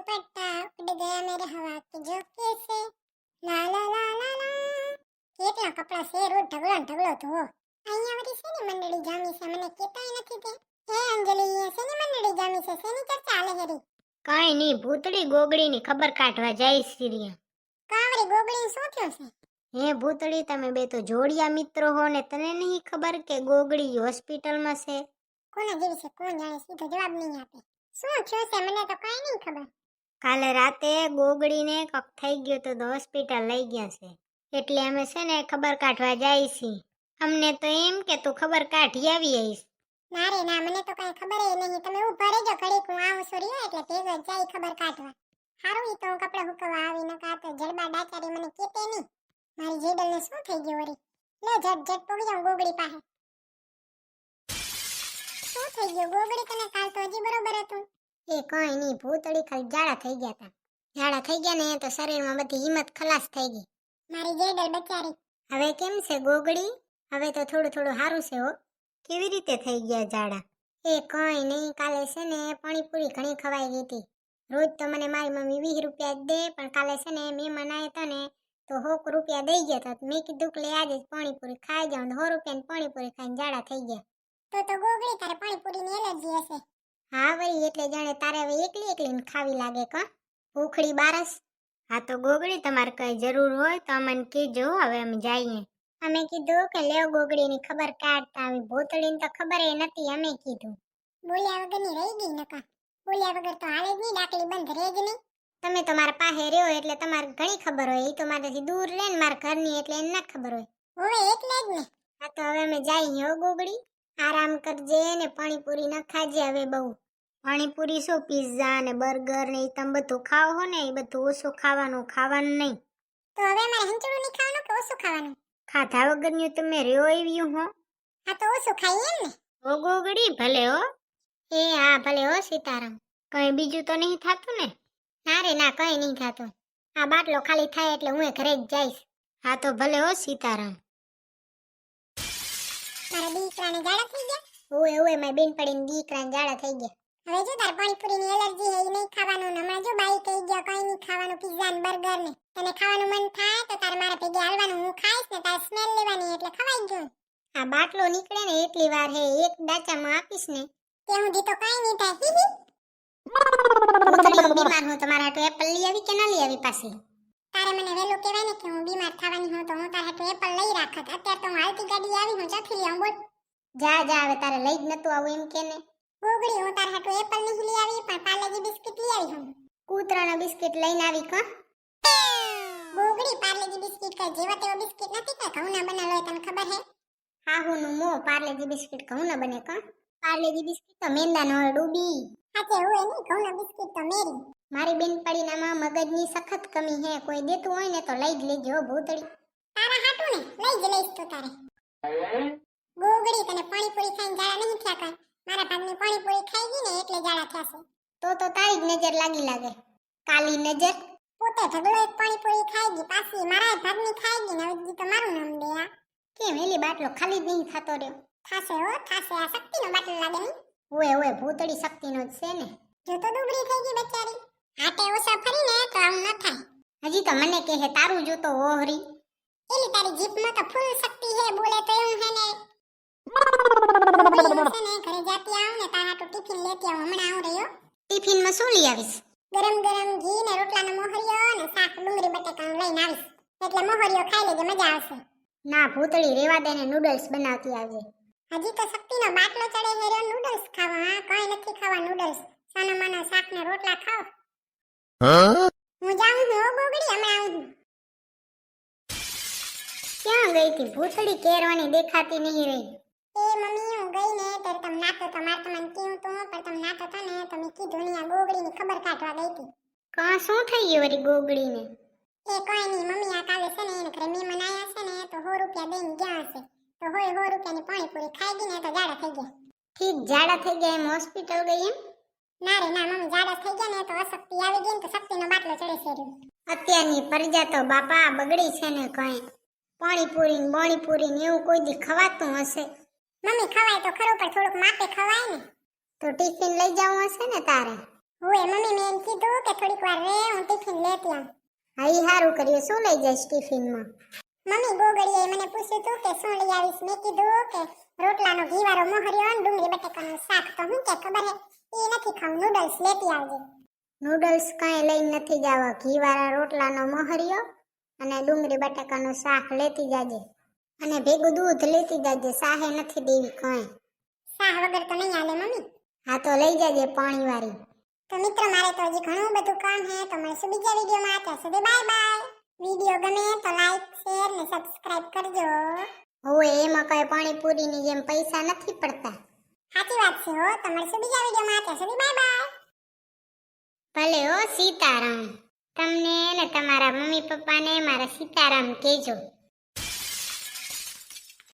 दुपट्टा उड़ गया मेरे हवा के झोंके से લા લા લા લા લા કેટલા કપડા છે રોજ ઢગલો ને ઢગલો ધોવો અહીંયા વળી શેની મંડળી જામી છે મને કહેતાય નથી તે હે અંજલિ અહીંયા શેની મંડળી જામી છે શેની ચર્ચા હાલે હરી કાંઈ નહીં ભૂતળી ગોગડીની ખબર કાઢવા જાય સિરિયા કાવરી ગોગડીને શું થયું છે હે ભૂતળી તમે બે તો જોડિયા મિત્રો હો ને તને નહીં ખબર કે ગોગડી હોસ્પિટલમાં છે કોના જેવી છે કોણ જાણે સીધો જવાબ નહીં આપે શું થયું છે મને તો કાંઈ નહીં ખબર કાલે રાતે ગોગડીને કક થઈ ગયું તો હોસ્પિટલ લઈ ગયા છે. એટલે અમે છે ને ખબર કાઢવા છીએ અમને તો એમ કે તું ખબર કાઢી આવી આવીશ. ના રે ના, મને તો કાંઈ ખબર નહીં. તમે ઊભા રહેજો, ઘડીક હું આવું છું રહ્યો એટલે ભેગો જાય ખબર કાઢવા. સારું ઈ તો હું કપડાં હુકવા આવી નકા તો જડબા ડાચારી મને કેતે નહીં. મારી જેડલને શું થઈ ગયું વળી? લે ઝટ ઝટ પોગી જાઉં ગોગડી પાસે. શું થઈ ગયું? ગોગડી તને કાલ તો હજી બરોબર હતું. એ કઈ નહીં ભૂતળી ખાલી ઝાડા થઈ ગયા હતા ઝાડા થઈ ગયા ને તો શરીરમાં બધી હિંમત ખલાસ થઈ ગઈ. મારી ગેડલ બચારી. હવે કેમ છે ગોગડી હવે તો થોડું થોડું સારું છે હો. કેવી રીતે થઈ ગયા ઝાડા? એ કંઈ નહીં કાલે છે ને પાણીપુરી ઘણી ખવાઈ ગઈ હતી. રોજ તો મને મારી મમ્મી વીસ રૂપિયા જ દે પણ કાલે છે ને મહેમાન આવ્યા હતા ને તો હોક રૂપિયા દઈ ગયા હતા મેં કીધું કે લે આજે જ પાણીપુરી ખાઈ જાઉં સો રૂપિયાની પાણીપુરી ખાઈને ઝાડા થઈ ગયા. તો તો ગોગડી તારે પાણીપુરીની એલર્જી હશે. હા વળી એટલે જાણે તારે હવે એકલી એકલીને ખાવી લાગે કા? ભૂખડી બારસ? હા તો ગોગડી તમારે કઈ જરૂર હોય તો અમને કહેજો હવે અમે જઈએ. અમે કીધું કે લેવ ગોગડીની ખબર કાઢતા આવી ભૂતળીને તો ખબર એ નથી અમે કીધું. બોલ્યા વગરની રહી ગઈ નકા બોલ્યા વગર તો હાલે જ નહીં ડાકલી બંધ રહે જ નહીં. તમે તમારા પાસે રહ્યો એટલે તમારે ઘણી ખબર હોય એ તો મારાથી દૂર રહે ને મારા ઘરની એટલે એને ના ખબર હોય. હવે એટલે જ ને. હા તો હવે અમે જઈએ હો ગોગડી. આરામ કરજે ને પાણીપુરી ન ખાજે હવે બહુ. પાણીપુરી શું પીઝા ને બર્ગર ને એ તમે બધું ખાઓ હો ને એ બધું ઓછું ખાવાનું ખાવાનું નહીં. તો હવે મારે હંચડું નહીં ખાવાનું કે ઓછું ખાવાનું? ખાધા વગરનું તમે રહ્યો આવ્યું હો. આ તો ઓછું ખાઈએ ને. ઓ ગોગડી ભલે હો. એ હા ભલે હો સીતારામ. કઈ બીજું તો નહીં થતું ને? ના રે ના કઈ નહીં થતું. આ બાટલો ખાલી થાય એટલે હું ઘરે જ જઈશ. હા તો ભલે હો સીતારામ. દીકરાને જાડા થઈ ગયા? ઓય ઓય મારી બેન પડીને દીકરાને જાડા થઈ ગયા. હવે જો તાર પાણીપુરીની એલર્જી હે નહીં ખાવાનું. હમણાં જો બાઈ કહી ગયો કઈ નહીં ખાવાનું પિઝા ને બર્ગર ને. તને ખાવાનું મન થાય તો તારે મારા ભેગે હાલવાનું. હું ખાઈશ ને તારે સ્મેલ લેવાની એટલે ખવાઈ ગયું આ બાટલો નીકળે ને એટલી વાર હે એક દાચામાં આપીશ ને. ત્યાં સુધી તો કઈ નહીં થાય. હી હી. બીમાર હું તમારા હાટુ એપલ લઈ આવી કે ના લઈ આવી પાછી? તારે મને વહેલું કહેવાય ને કે હું બીમાર થવાની હું તો હું તારા હાટુ એપલ લઈ રાખત. અત્યારે તો હું હાલતી ગાડી આવી હું ચોથી લઈ આવું બોલ. જા જા હવે તારે લઈ જ નતું આવું એમ કે ને. ગોગડી હું તારા હાટુ એપલ નહીં લઈ આવી પણ પાર્લેજી બિસ્કિટ લઈ આવી હું. કૂતરાના બિસ્કિટ લઈને આવી કા. ગોગડી પાર્લેજી બિસ્કિટ કઈ જેવા તેવા બિસ્કિટ નથી કે ઘઉંના બનેલો હોય તને ખબર હે? હાહુનું મો પાર્લેજી બિસ્કિટ કહું ના બને કા. પાર્લેજી બિસ્કિટ તો મેંદાનો હોય ડૂબી હાચે હોય નહીં ઘઉંના બિસ્કિટ તો મેરી. મારી બેનપણીનામાં મગજની સખત કમી હે કોઈ દેતું હોય ને તો લઈ જ લેજો ભૂતડી ભૂતળી. તારા હાટુ ને લઈ જ લઈશ તો તારે. ગોગડી તને પાણીપુરી ખાઈને જાડા નહીં થયા કર. મારા ભાગની પાણીપુરી ખાઈ ગઈ ને એટલે જાડા થયા છે તો તો તારી જ નજર લાગી લાગે. કાલી નજર. પોતે ઢગલો એક પાણીપુરી ખાઈ ગઈ પાછી મારા ભાગની ખાઈ ગઈ ને હવે તો મારું નામ દે કેમ એલી બાટલો ખાલી જ નહીં ખાતો રહ્યો? થાશે હો થાશે આ શક્તિનો બાટલો લાગે નહીં. ઓએ ઓએ ભૂતળી શક્તિનો જ છે ને. જો તો દુબળી થઈ ગઈ બેચારી. હાટે ઓછા ફરીને તો આવું ન થાય. હજી તો મને કહે તારું જોતો ઓહરી. એલી તારી જીભમાં તો ફૂલ શક્તિ હે બોલે તો એવું હે ને. ઘરે જાતી આવ ને તારા તો ટિફિન લેતી આવ હમણાં આવું રહ્યો. ટિફિનમાં શું લઈ આવીશ? ગરમ ગરમ ઘી ને રોટલાનો મોહરિયો ને શાક ડુંગળી બટેકાનું લઈને આવીશ. એટલે મોહરિયો ખાઈ લેજે મજા આવશે. ના ભૂતળી રેવા દે ને નૂડલ્સ બનાવતી આવજે. હજી તો શક્તિનો બાટલો ચડે હેર્યો નૂડલ્સ ખાવા. હા કઈ નથી ખાવા નૂડલ્સ. સાના માના શાક ને રોટલા ખાઓ હું જાઉં છું હો ગોગડી હમણાં આવું છું. ક્યાં ગઈ હતી? ભૂતળી કેરવાની દેખાતી નહીં રહી. એ મમ્મી હું ગઈ ને ત્યારે તમે નાતો તો મારે તમને કીધું તો પણ તમે નાતો હતા ને તો કીધું ને આ ગોગડીની ખબર કાઢવા ગઈ હતી. કાં શું થઈ ગયું વળી ગોગડીને? એ કોઈ નહીં મમ્મી આ કાલે છે ને એને ઘરે મહેમાન આવ્યા છે ને તો સો રૂપિયા દઈને ગયા હશે. તો હોય સો રૂપિયાની પાણીપુરી ખાઈ ગઈ ને તો જાડા થઈ ગયા. ઠીક ઝાડા થઈ ગયા એમ હોસ્પિટલ ગઈ એમ? ના રે ના મમ્મી જાડા થઈ ગયા ને તો અશક્તિ આવી ગઈ ને તો શક્તિનો બાટલો ચડે છે અત્યારની પરજા તો બાપા બગડી છે ને કઈ. પાણીપુરી ને બોણીપુરી ને એવું કોઈ દી ખવાતું હશે? મમ્મી ખવાય તો ખરું પણ થોડુંક માપે ખવાય ને. તો ટિફિન લઈ જવું હશે ને તારે? હોય મમ્મી મેં એમ કીધું કે થોડીક વાર રે હું ટિફિન લેતી આમ હા ઈ સારું કર્યું શું લઈ જઈશ ટિફિનમાં? મમ્મી ગોગળીએ મને પૂછ્યું તું કે શું લઈ આવીશ? મેં કીધું કે રોટલાનો ઘીવાળો મોહર્યો અને ડુંગળી બટેકાનું શાક. તો હું કે ખબર હે? એ નથી ખાવું. નૂડલ્સ લેતી આવજે. નૂડલ્સ કાંઈ લઈને નથી જવા. ઘીવાળા રોટલાનો મોહરિયો અને ડુંગળી બટાકાનો શાક લેતી જાજે. અને ભેગું દૂધ લેતી જાજે. સાહે નથી દેવી કાંઈ. શાહ વગર તો નહીં હાલે મમ્મી. હા તો લઈ જાજે પાણીવાળી. તો મિત્રો મારે તો હજી ઘણું બધું કામ છે તો મળશું બીજા વિડીયોમાં. ત્યાં સુધી બાય બાય. વીડિયો ગમે તો લાઈક શેર ને સબસ્ક્રાઇબ કરજો. હવે એમાં કાંઈ પાણીપુરીની જેમ પૈસા નથી પડતા. સાચી વાત છે હો. તો મળશું બીજા વિડીયોમાં ત્યાં સુધી બાય બાય. ભલે હો, સીતારામ. તમને ને તમારા મમ્મી પપ્પાને મારા સીતારામ કહેજો.